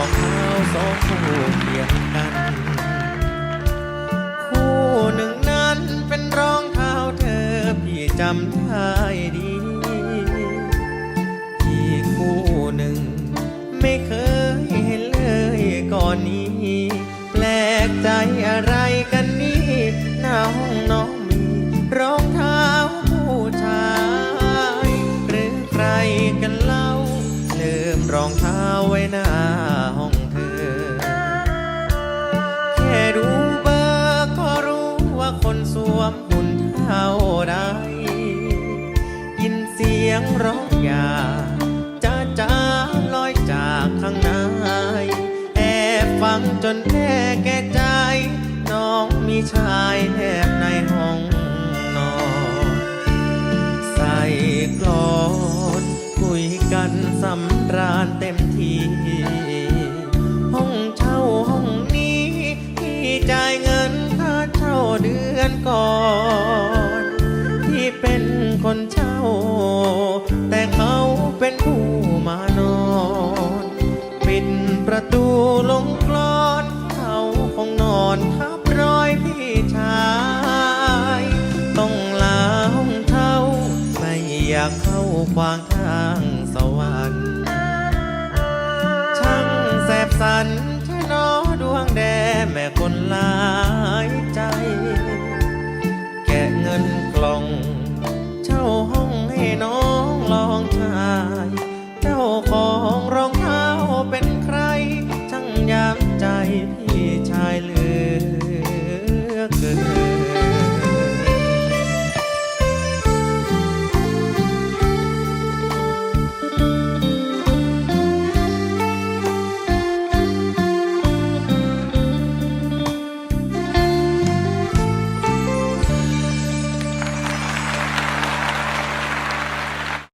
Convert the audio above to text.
องเท้าสองคู่เคียงกัน คู่หนึ่งนั้นเป็นรองเท้าเธอพี่จำได้ดี อีกคู่หนึ่ง ไม่เคยเห็นเลยก่อนนี้ แปลกใจอะไรกันนี่หน้าห้องน้องมีรองเท้าผู้ชายหรือใครกันเล่าลืมรองเท้าไว้หน้า ยงร้องอยาจ้าจ้าลอยจากข้างในแอบฟังจนแน่แก่ใจ น้องมีชายแนบในห้องนอนใส่กลอนคุยกันสำราญเต็มทีห้องเช่าห้องนี้พี่จ่ายเงินค่าเช่าเดือนก่อน ประตูลงกลอนเขาคงนอนทับรอยพี่ชาย ต้องลาห้องเช่า ไม่อยากเข้าขวางทางสวรรค์ช่างแสบสันช่นอดวงแดแม่คนหลายใจ แกะเงินกล่อง เช่าห้องให้น้องลองใช้าของรอง leave here.